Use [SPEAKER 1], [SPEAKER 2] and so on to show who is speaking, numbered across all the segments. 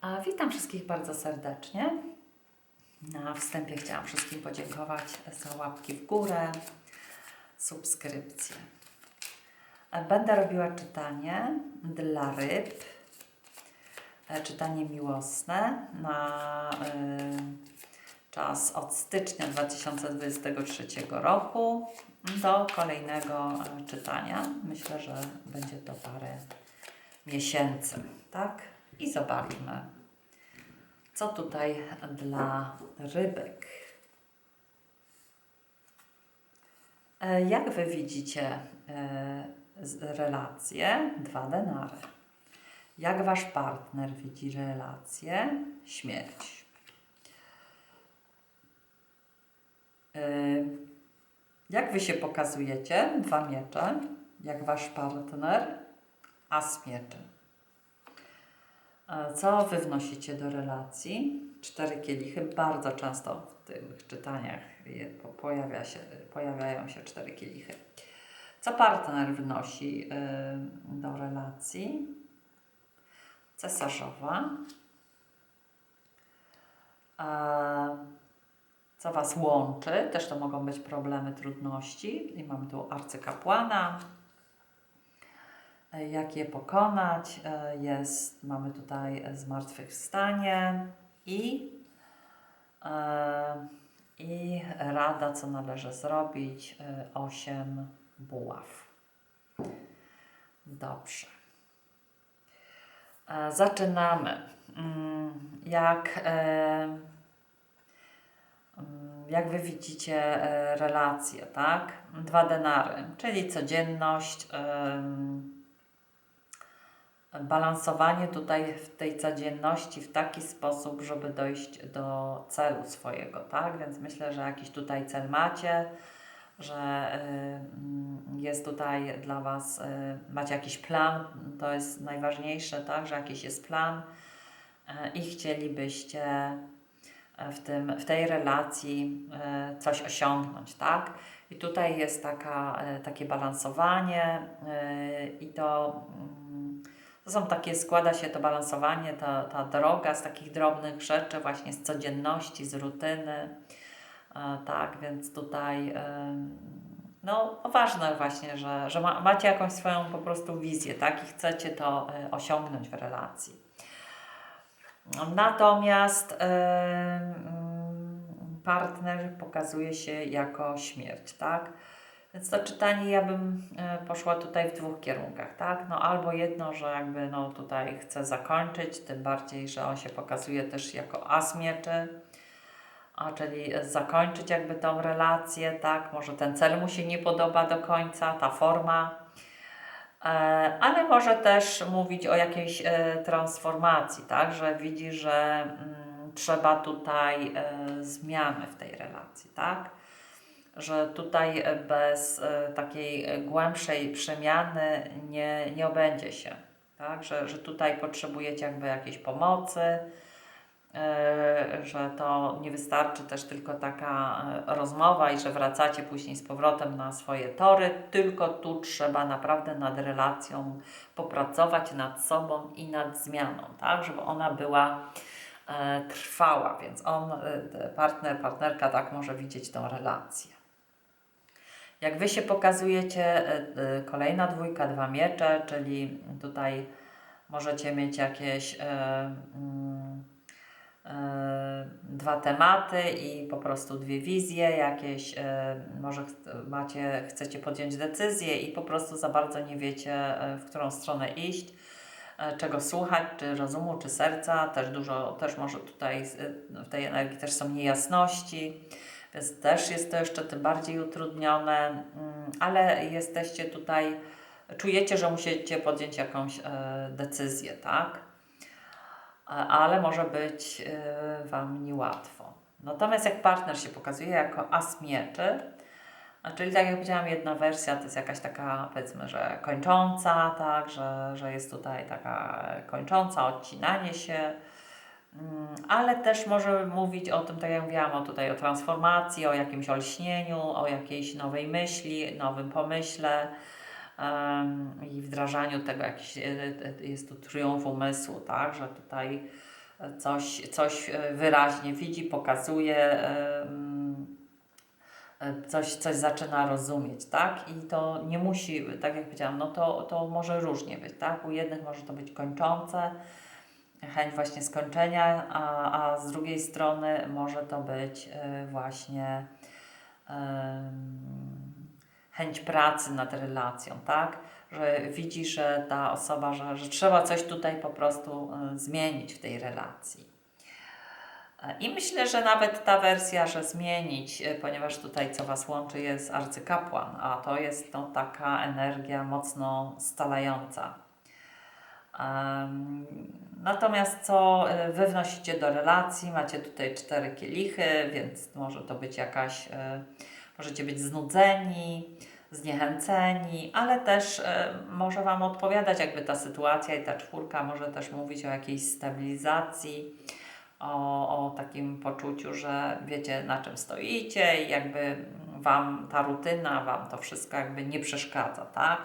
[SPEAKER 1] A witam wszystkich bardzo serdecznie. Na wstępie chciałam wszystkim podziękować za łapki w górę, subskrypcje. Będę robiła czytanie dla ryb, e, czytanie miłosne na y, czas od stycznia 2023 roku do kolejnego e, czytania. Myślę, że będzie to parę miesięcy, tak? I zobaczmy, co tutaj dla rybek. E, Jak Wy widzicie e, relacje? Dwa denary. Jak Wasz partner widzi relacje? Śmierć. E, Jak Wy się pokazujecie? Dwa miecze. Jak Wasz partner? As mieczy. Co Wy wnosicie do relacji? Cztery kielichy. Bardzo często w tych czytaniach pojawia się, pojawiają się cztery kielichy. Co partner wnosi y, do relacji? Cesarzowa. Co Was łączy? Też to mogą być problemy, trudności. I mamy tu arcykapłana, jak je pokonać. E, Jest, mamy tutaj zmartwychwstanie i, e, i rada, co należy zrobić. e, Osiem buław. Dobrze. E, Zaczynamy. Mm, Jak, e, mm, jak Wy widzicie e, relacje, tak? Dwa denary, czyli codzienność, balansowanie tutaj w tej codzienności w taki sposób, żeby dojść do celu swojego, tak? Więc myślę, że jakiś tutaj cel macie, że y, jest tutaj dla Was, y, macie jakiś plan, to jest najważniejsze, tak? Że jakiś jest plan y, i chcielibyście w, tym, w tej relacji coś osiągnąć, tak? I tutaj jest taka, takie balansowanie i to, mm, to są takie, składa się to balansowanie, ta, ta droga z takich drobnych rzeczy, właśnie z codzienności, z rutyny, E, tak, więc tutaj em, no ważne właśnie, że, że ma, macie jakąś swoją po prostu wizję, tak, i chcecie to e, osiągnąć w relacji. Natomiast mm, partner pokazuje się jako śmierć, tak? Więc to czytanie ja bym e, poszła tutaj w dwóch kierunkach, tak? No albo jedno, że jakby no tutaj chcę zakończyć, tym bardziej, że on się pokazuje też jako as mieczy, a czyli zakończyć jakby tą relację, tak? Może ten cel mu się nie podoba do końca, ta forma, e, ale może też mówić o jakiejś e, transformacji, tak? Że widzi, że mm, trzeba tutaj zmiany w tej relacji, tak? Że tutaj bez e, takiej głębszej przemiany nie, nie obędzie się, tak? Że, że tutaj potrzebujecie jakby jakiejś pomocy, e, że to nie wystarczy też tylko taka e, rozmowa i że wracacie później z powrotem na swoje tory, tylko tu trzeba naprawdę nad relacją popracować, nad sobą i nad zmianą, tak, żeby ona była trwała, więc on, partner, partnerka tak może widzieć tą relację. Jak Wy się pokazujecie, e, e, kolejna dwójka, dwa miecze, czyli tutaj możecie mieć jakieś e, mm, dwa tematy i po prostu dwie wizje, jakieś, może macie, chcecie podjąć decyzję i po prostu za bardzo nie wiecie, w którą stronę iść, czego słuchać, czy rozumu, czy serca, też dużo, też może tutaj w tej energii też są niejasności, więc też jest to jeszcze tym bardziej utrudnione, mm, ale jesteście tutaj, czujecie, że musicie podjąć jakąś e, decyzję, tak? A- ale może być y, Wam niełatwo. Natomiast jak partner się pokazuje jako as mieczy, czyli tak jak powiedziałam, jedna wersja to jest jakaś taka, powiedzmy, że kończąca, tak, że, że jest tutaj taka kończąca, odcinanie się, ale też może mówić o tym, tak jak mówiłam, o tutaj o transformacji, o jakimś olśnieniu, o jakiejś nowej myśli, nowym pomyśle em, i wdrażaniu tego, jakiś, e, e, jest tu triumf umysłu, tak, że tutaj coś, coś e, wyraźnie widzi, pokazuje, e, mm, e, coś, coś zaczyna rozumieć, tak? I to nie musi, tak jak powiedziałam, no to, to może różnie być, tak? U jednych może to być kończące, chęć właśnie skończenia, a, a z drugiej strony może to być e, właśnie chęć pracy nad relacją, tak? Że widzi, że ta osoba, że, że trzeba coś tutaj po prostu e, zmienić w tej relacji. I myślę, że nawet ta wersja, że zmienić, e, ponieważ tutaj co Was łączy jest arcykapłan, a to jest no, taka energia mocno stalająca. Natomiast co e, wy wnosicie do relacji, macie tutaj cztery kielichy, więc może to być jakaś, e, możecie być znudzeni, zniechęceni, ale też e, może Wam odpowiadać jakby ta sytuacja i ta czwórka może też mówić o jakiejś stabilizacji, o, o takim poczuciu, że wiecie na czym stoicie i jakby Wam ta rutyna, Wam to wszystko jakby nie przeszkadza, tak?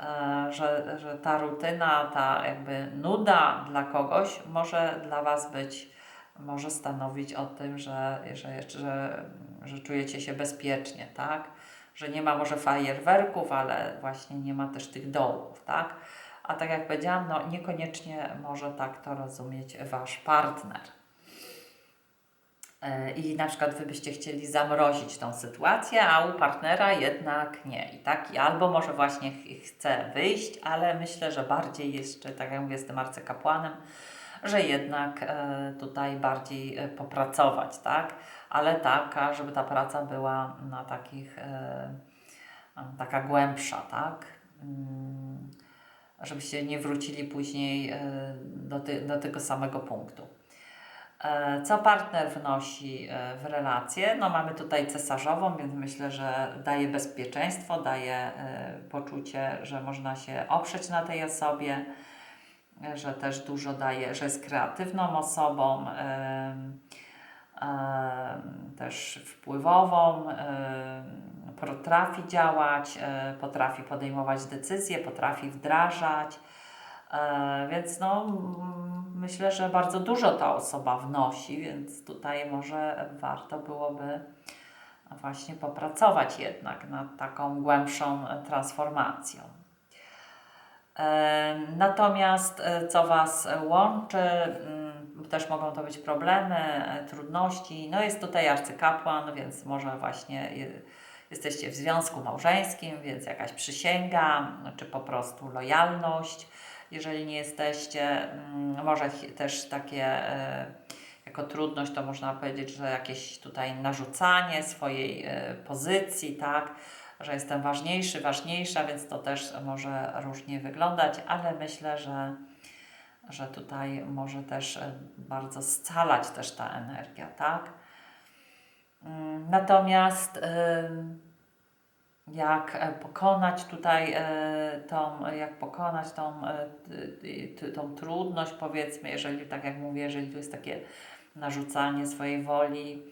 [SPEAKER 1] E, że, że ta rutyna, ta jakby nuda dla kogoś może dla Was być, może stanowić o tym, że, że, że, że czujecie się bezpiecznie, tak? Że nie ma może fajerwerków, ale właśnie nie ma też tych dołków, tak? A tak jak powiedziałam, no niekoniecznie może tak to rozumieć Wasz partner. E, I na przykład wy byście chcieli zamrozić tą sytuację, a u partnera jednak nie. I tak, albo może właśnie ch- chce wyjść, ale myślę, że bardziej jeszcze, tak jak mówię, z tym arcykapłanem, że jednak e, tutaj bardziej e, popracować, tak? Ale taka, żeby ta praca była na takich, taka głębsza, tak? Mm, żebyście nie wrócili później do, ty, do tego samego punktu. E, Co partner wnosi e, w relację? No mamy tutaj cesarzową, więc myślę, że daje bezpieczeństwo, daje e, poczucie, że można się oprzeć na tej osobie, że też dużo daje, że jest kreatywną osobą, też wpływową, potrafi działać, potrafi podejmować decyzje, potrafi wdrażać. E, Więc no, myślę, że bardzo dużo ta osoba wnosi, więc tutaj może warto byłoby właśnie popracować jednak nad taką głębszą transformacją. E, Natomiast e, co Was łączy, mm, też mogą to być problemy, trudności. No jest tutaj arcykapłan, więc może właśnie je- jesteście w związku małżeńskim, więc jakaś przysięga, czy po prostu lojalność. Jeżeli nie jesteście, mm, może też takie e, jako trudność, to można powiedzieć, że jakieś tutaj narzucanie swojej e, pozycji, tak, że jestem ważniejszy, ważniejsza, więc to też może różnie wyglądać, ale myślę, że, że tutaj może też e, bardzo scalać też ta energia, tak. Mm, Natomiast ym, jak e, pokonać tutaj e, tą, jak pokonać tą, e, tą trudność, powiedzmy, jeżeli, tak jak mówię, jeżeli tu jest takie narzucanie swojej woli,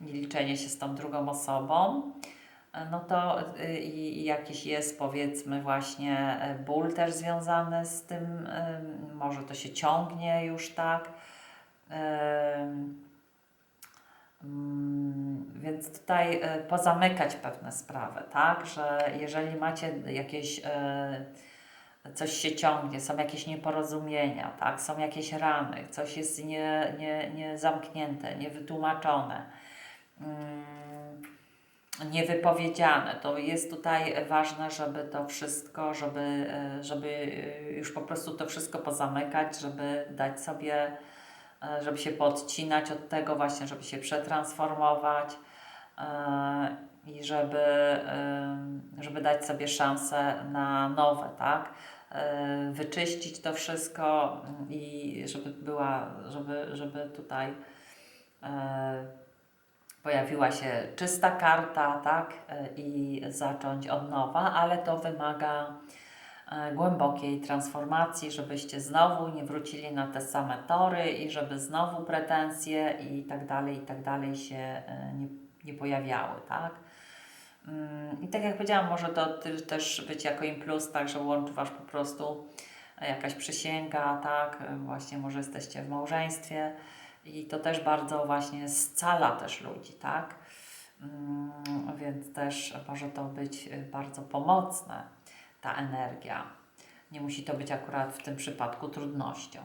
[SPEAKER 1] nie liczenie się z tą drugą osobą, no to i, jakiś jest, powiedzmy, właśnie ból też związany z tym, może to się ciągnie już tak. Mm, Więc tutaj e, pozamykać pewne sprawy, tak? Że jeżeli macie jakieś e, coś się ciągnie, są jakieś nieporozumienia, tak? Są jakieś rany, coś jest nie, nie, nie zamknięte, niewytłumaczone, mm, niewypowiedziane, to jest tutaj ważne, żeby to wszystko, żeby, e, żeby już po prostu to wszystko pozamykać, żeby dać sobie żeby się podcinać od tego właśnie, żeby się przetransformować i żeby, e, żeby dać sobie szansę na nowe, tak? E, Wyczyścić to wszystko i żeby była, żeby, żeby tutaj e, pojawiła się czysta karta, tak? E, I zacząć od nowa, ale to wymaga e, głębokiej transformacji, żebyście znowu nie wrócili na te same tory i żeby znowu pretensje i tak dalej, i tak dalej się e, nie, nie pojawiały, tak? Mm, I tak jak powiedziałam, może to też być jako im plus, tak, że łączy Was po prostu jakaś przysięga, tak, właśnie może jesteście w małżeństwie i to też bardzo właśnie scala też ludzi, tak, Mm, więc też może to być y, bardzo pomocne, ta energia. Nie musi to być akurat w tym przypadku trudnością.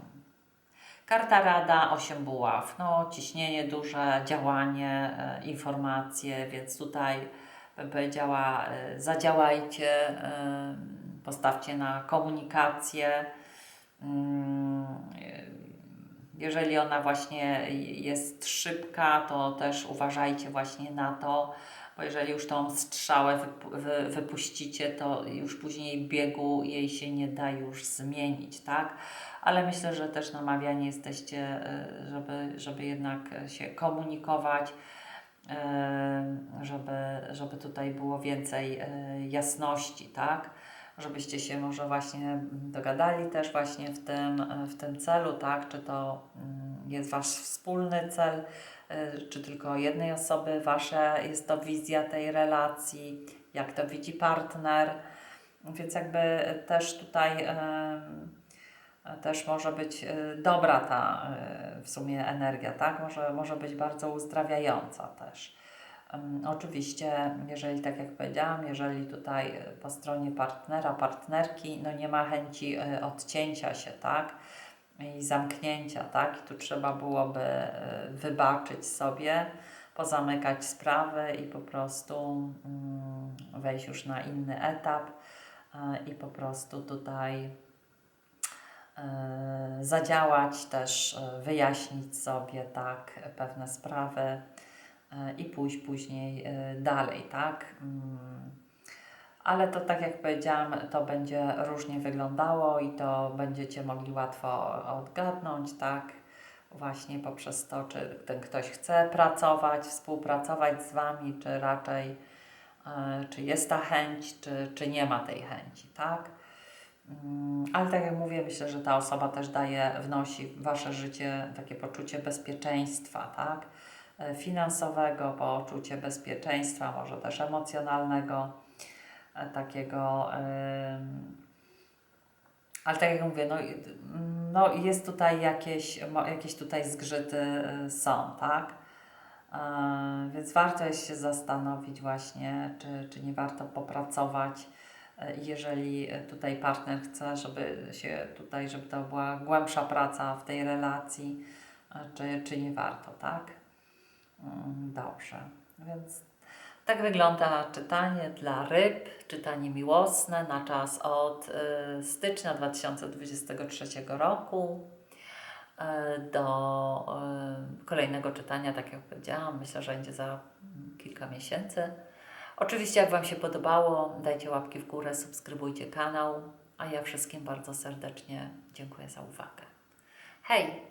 [SPEAKER 1] Karta Rada, 8 buław. No, ciśnienie duże, działanie, e, informacje, więc tutaj bym powiedziała, e, zadziałajcie, e, postawcie na komunikację. Mm, jeżeli ona właśnie jest szybka, to też uważajcie właśnie na to, bo jeżeli już tą strzałę wypu- wy, wypuścicie, to już później biegu jej się nie da już zmienić, tak? Ale myślę, że też namawiani jesteście, e, żeby, żeby jednak się komunikować, e, żeby, żeby tutaj było więcej e, jasności, tak? Żebyście się może właśnie dogadali też właśnie w tym, e, w tym celu, tak? Czy to mm, jest Wasz wspólny cel, e, czy tylko jednej osoby, Wasze jest to wizja tej relacji, jak to widzi partner. Więc jakby też tutaj też może być e, dobra ta w sumie energia, tak? Może, może być bardzo uzdrawiająca też. Oczywiście, jeżeli tak jak powiedziałam, jeżeli tutaj e, po stronie partnera, partnerki, no nie ma chęci e, odcięcia się, tak? I zamknięcia, tak? I tu trzeba byłoby e, wybaczyć sobie, pozamykać sprawy i po prostu mm, wejść już na inny etap i po prostu tutaj zadziałać też, wyjaśnić sobie tak pewne sprawy i pójść później e, dalej, tak? Mm, Ale to tak jak powiedziałam, to będzie różnie wyglądało i to będziecie mogli łatwo odgadnąć, tak? Właśnie poprzez to, czy ten ktoś chce pracować, współpracować z Wami, czy raczej, e, czy jest ta chęć, czy, czy nie ma tej chęci, tak? Mm, Ale tak jak mówię, myślę, że ta osoba też daje, wnosi w Wasze życie takie poczucie bezpieczeństwa, tak? E, Finansowego, poczucie bezpieczeństwa, może też emocjonalnego, e, takiego. Ale tak jak mówię, no, no jest tutaj jakieś, jakieś tutaj zgrzyty e, są, tak? Więc warto jest się zastanowić właśnie, czy, czy nie warto popracować, jeżeli tutaj partner chce, żeby się tutaj, żeby to była głębsza praca w tej relacji, czy, czy nie warto, tak? Dobrze, więc tak wygląda czytanie dla ryb, czytanie miłosne na czas od y, stycznia 2023 roku y, do y, kolejnego czytania, tak jak powiedziałam, myślę, że będzie za kilka miesięcy. Oczywiście, jak Wam się podobało, dajcie łapki w górę, subskrybujcie kanał, a ja wszystkim bardzo serdecznie dziękuję za uwagę. Hej!